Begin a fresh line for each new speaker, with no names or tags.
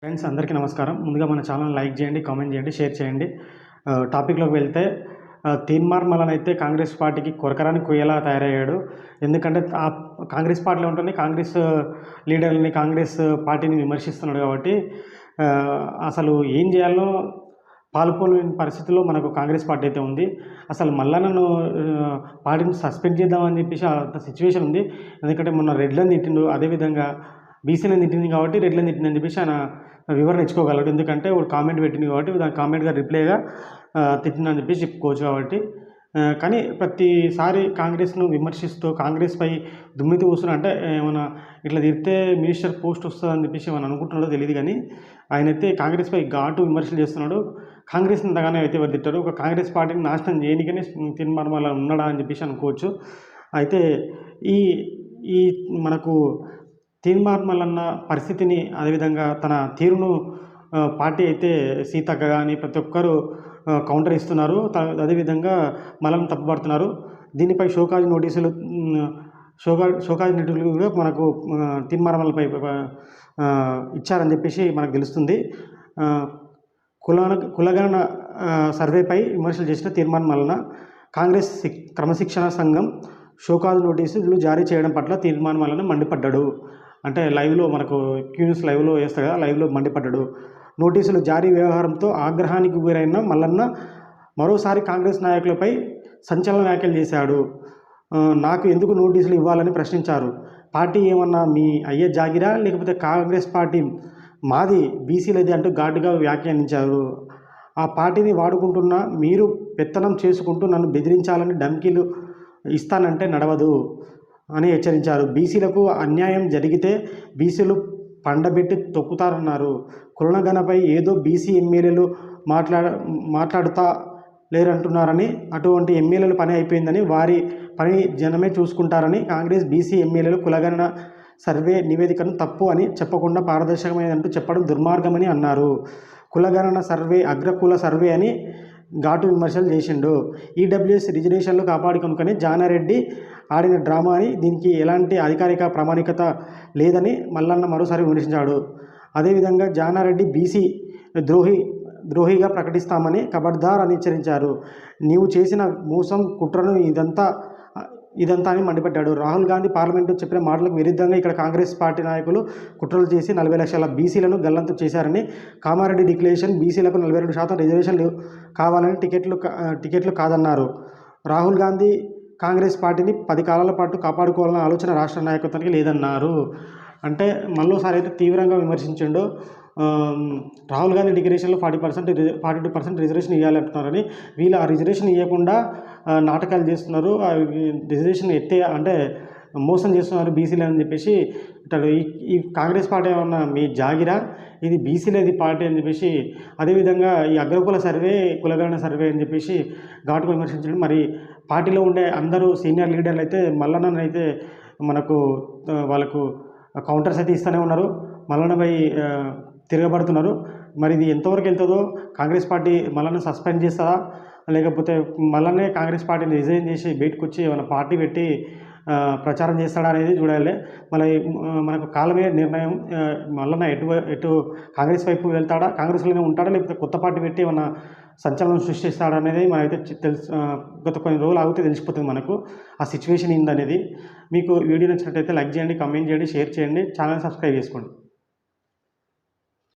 Friends అందరికీ నమస్కారం. ముందుగా మన ఛానల్ లైక్ చేయండి కామెంట్ చేయండి షేర్ చేయండి. టాపిక్లోకి వెళ్తే తీన్మార్ మలన్ అయితే కాంగ్రెస్ పార్టీకి కొరకరాని కుయ్యలా తయారయ్యాడు. ఎందుకంటే ఆ కాంగ్రెస్ పార్టీలో ఉంటుంది కాంగ్రెస్ లీడర్ని కాంగ్రెస్ పార్టీని విమర్శిస్తున్నాడు కాబట్టి అసలు ఏం చేయాలో పాల్పోలేని పరిస్థితిలో మనకు కాంగ్రెస్ పార్టీ అయితే ఉంది. అసలు మల్లన్నను నన్ను పార్టీని సస్పెండ్ చేద్దామని చెప్పేసి అంత సిచ్యువేషన్ ఉంది. ఎందుకంటే మొన్న రెడ్లను తిట్టిండు. అదేవిధంగా బీసీని తిట్టింది కాబట్టి రెడ్లను అని చెప్పేసి ఆయన వివరణ ఇచ్చుకోగలడు. ఎందుకంటే వాడు కామెంట్ పెట్టింది కాబట్టి దాని కామెంట్గా రిప్లైగా తిట్టిందని చెప్పేసి చెప్పుకోవచ్చు కాబట్టి. కానీ ప్రతిసారి కాంగ్రెస్ను విమర్శిస్తూ కాంగ్రెస్పై దుమ్మితి కూర్చుని అంటే ఏమైనా ఇట్లా తిరిగితే మినిస్టర్ పోస్ట్ వస్తుందని చెప్పేసి ఏమైనా అనుకుంటున్నాడో తెలియదు కానీ ఆయన అయితే కాంగ్రెస్పై ఘాటు విమర్శలు చేస్తున్నాడు. కాంగ్రెస్ ఇంతగానే అయితే ఎవరు తిట్టారు? ఒక కాంగ్రెస్ పార్టీని నాశనం చేయనికనే తిన్మర్మల ఉన్నాడా అని చెప్పేసి అనుకోవచ్చు. అయితే ఈ ఈ మనకు తీన్మార్మలన్న పరిస్థితిని అదేవిధంగా తన తీరును పార్టీ అయితే సీతక్క కానీ ప్రతి ఒక్కరు కౌంటర్ ఇస్తున్నారు. అదేవిధంగా మలం తప్పుపడుతున్నారు దీనిపై షోకాజ్ నోటీసులు షోకా షోకాజ్ నోటీసులు కూడా మనకు తీన్మార్మలపై ఇచ్చారని చెప్పేసి మనకు తెలుస్తుంది. కులన కులాన కులగణన సర్వేపై విమర్శలు చేసిన తీర్మానం వలన కాంగ్రెస్ క్రమశిక్షణ సంఘం షోకాజ్ నోటీసులు జారీ చేయడం పట్ల తీర్మానం వలన మండిపడ్డాడు. అంటే లైవ్లో మనకు క్యూస్ లైవ్లో వేస్తారు కదా లైవ్లో మండిపడ్డాడు నోటీసులు జారీ వ్యవహారంతో ఆగ్రహానికి గురైన మల్లన్న మరోసారి కాంగ్రెస్ నాయకులపై సంచలన వ్యాఖ్యలు చేశాడు. నాకు ఎందుకు నోటీసులు ఇవ్వాలని ప్రశ్నించారు? పార్టీ ఏమన్నా మీ అయ్యే జాగిరా? లేకపోతే కాంగ్రెస్ పార్టీ మాది? బీసీలది అంటూ ఘాటుగా వ్యాఖ్యానించారు. ఆ పార్టీని వాడుకుంటున్న మీరు పెత్తనం చేసుకుంటూ నన్ను బెదిరించాలని ధమ్కీలు ఇస్తానంటే నడవదు. అని హెచ్చరించారు. బీసీలకు అన్యాయం జరిగితే బీసీలు పండబెట్టి తొక్కుతారన్నారు. కులనగనపై ఏదో బీసీ ఎమ్మెల్యేలు మాట్లాడ మాట్లాడుతా లేరంటున్నారని అటువంటి ఎమ్మెల్యేల పని అయిపోయిందని వారి పని జనమే చూసుకుంటారని కాంగ్రెస్ బీసీ ఎమ్మెల్యేలు కులగణన సర్వే నివేదికను తప్పు అని చెప్పకుండా పారదర్శకమైనదంటూ చెప్పడం దుర్మార్గమని అన్నారు. కులగణన సర్వే అగ్రకుల సర్వే అని ఘాటు విమర్శలు చేసిండు. ఈడబ్ల్యూఎస్ రిజర్వేషన్లు కాపాడుకొనుకని జానారెడ్డి ఆడిన డ్రామా అని దీనికి ఎలాంటి అధికారిక ప్రామాణికత లేదని మల్లన్న మరోసారి విమర్శించాడు. అదేవిధంగా జానారెడ్డి బీసీ ద్రోహి ద్రోహిగా ప్రకటిస్తామని కబడ్దార్ అని హెచ్చరించారు నీవు చేసిన మోసం కుట్రను ఇదంతా ఇదంతా అని మండిపడ్డాడు. రాహుల్ గాంధీ పార్లమెంటు చెప్పిన మాటలకు విరుద్ధంగా ఇక్కడ కాంగ్రెస్ పార్టీ నాయకులు కుట్రలు చేసి నలభై లక్షల బీసీలను గల్లంతు చేశారని కామారెడ్డి డిక్లరేషన్ బీసీలకు నలభై రెండు శాతం రిజర్వేషన్లు కావాలని టికెట్లు టికెట్లు కాదన్నారు. రాహుల్ గాంధీ కాంగ్రెస్ పార్టీని పది కాలాల పాటు కాపాడుకోవాలన్న ఆలోచన రాష్ట్ర నాయకత్వానికి లేదన్నారు. అంటే మళ్ళోసారి అయితే తీవ్రంగా విమర్శించిండు. Rahul Gandhi డిగ్రేషన్లో forty percent forty two percent reservation ఇవ్వాలంటున్నారని వీళ్ళు ఆ రిజర్వేషన్ ఇవ్వకుండా నాటకాలు చేస్తున్నారు. ఆ రిజర్వేషన్ ఎత్తే అంటే మోసం చేస్తున్నారు బీసీలు అని చెప్పేసి ఇతడు ఈ కాంగ్రెస్ పార్టీ ఏమన్నా మీ జాగిరా? ఇది బీసీలేది పార్టీ అని చెప్పేసి అదేవిధంగా ఈ అగ్రకుల సర్వే కులగణన సర్వే అని చెప్పేసి ఘాటుగా విమర్శించడం. మరి పార్టీలో ఉండే అందరూ సీనియర్ లీడర్లు అయితే మల్లన్న అయితే మనకు వాళ్ళకు కౌంటర్స్ అయితే ఇస్తూనే ఉన్నారు. మల్లన్నపై తిరగబడుతున్నారు. మరి ఇది ఎంతవరకు వెళ్తుందో కాంగ్రెస్ పార్టీ మల్లన్న సస్పెండ్ చేస్తుందా లేకపోతే మళ్ళనే కాంగ్రెస్ పార్టీని రిజైన్ చేసి బయటకు వచ్చి ఏమైనా పార్టీ పెట్టి ప్రచారం చేస్తాడా అనేది చూడాలి. మళ్ళీ మనకు కాలమే నిర్ణయం మళ్ళీ మళ్ళన ఎటు ఎటు కాంగ్రెస్ వైపు వెళ్తాడా కాంగ్రెస్లోనే ఉంటాడా లేకపోతే కొత్త పార్టీ పెట్టి ఏమన్నా సంచలనం సృష్టిస్తాడనేది మనమైతే తెలుసు గత కొన్ని రోజులు ఆగితే తెలిసిపోతుంది మనకు. ఆ సిచ్యువేషన్ ఏందనేది మీకు వీడియో నచ్చినట్టయితే లైక్ చేయండి కమెంట్ చేయండి షేర్ చేయండి ఛానల్ సబ్స్క్రైబ్ చేసుకోండి.